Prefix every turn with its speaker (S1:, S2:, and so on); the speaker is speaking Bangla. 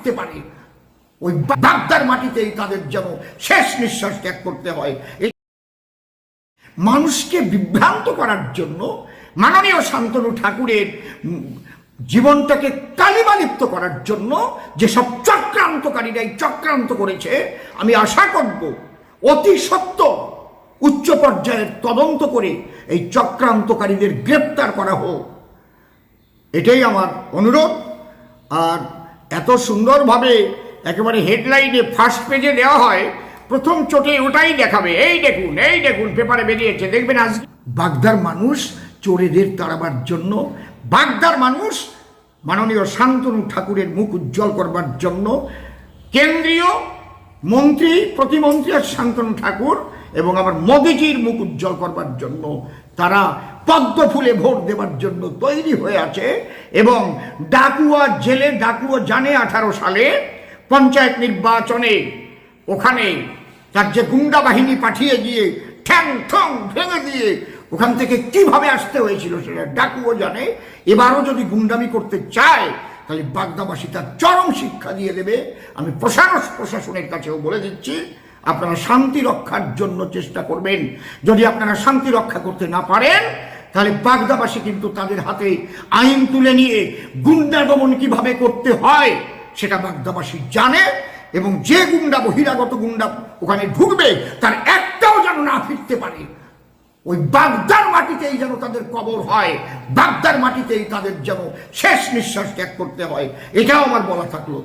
S1: ফিরতে পারে। ওই বাগদার মাটিতেই তাদের যেন শেষ নিঃশ্বাস ত্যাগ করতে হয়। মানুষকে বিভ্রান্ত করার জন্য মাননীয় শান্তনু ঠাকুরের জীবনটাকে কালিমালিপ্ত করার জন্য যেসব চক্রান্তকারীরা এই চক্রান্ত করেছে, আমি আশা করব অতি সত্য উচ্চ পর্যায়ের তদন্ত করে এই চক্রান্তকারীদের গ্রেপ্তার করা হোক। এটাই আমার অনুরোধ। আর এত সুন্দরভাবে একেবারে হেডলাইনে ফার্স্ট পেজে দেওয়া হয়, প্রথম চোটে ওটাই দেখাবে। এই দেখুন এই দেখুন, পেপারে বেরিয়েছে, দেখবেন আজ বাগদার মানুষ চোরেদের তাড়াবার জন্য, বাগদার মানুষ মাননীয় শান্তনু ঠাকুরের মুখ উজ্জ্বল করবার জন্য, কেন্দ্রীয় মন্ত্রী, প্রতিমন্ত্রী আর শান্তনু ঠাকুর এবং আমার মোদিজির মুখ উজ্জ্বল করবার জন্য, তারা পদ্ম ফুলে ভোট দেওয়ার জন্য তৈরি হয়ে আছে এবং ডাকুয়া জেলে, ডাকুয়া জানে আঠারো সালে পঞ্চায়েত নির্বাচনে ওখানে তার যে গুন্ডা বাহিনী পাঠিয়ে গিয়ে ঠ্যাং ঠং ভেঙে দিয়ে ওখান থেকে কীভাবে আসতে হয়েছিল সেটা ডাকুও জানে। এবারও যদি গুন্ডামি করতে চায়, তাহলে বাগদাবাসী তার চরম শিক্ষা দিয়ে দেবে। আমি প্রশাসন প্রশাসনের কাছেও বলে দিচ্ছি আপনারা শান্তি রক্ষার জন্য চেষ্টা করবেন। যদি আপনারা শান্তি রক্ষা করতে না পারেন, তাহলে বাগদাবাসী কিন্তু তাদের হাতে আইন তুলে নিয়ে গুন্ডা দমন কীভাবে করতে হয়, সেটা বাগদাবাসী জানে এবং যে গুন্ডা, বহিরাগত গুন্ডা ওখানে ঢুকবে, তার একটাও যেন না ফিরতে পারে। ওই বাগদার মাটিতেই যেন তাদের কবর হয়, বাগদার মাটিতেই তাদের যেন শেষ নিঃশ্বাস ত্যাগ করতে হয়, এটাও আমার বলা থাকল।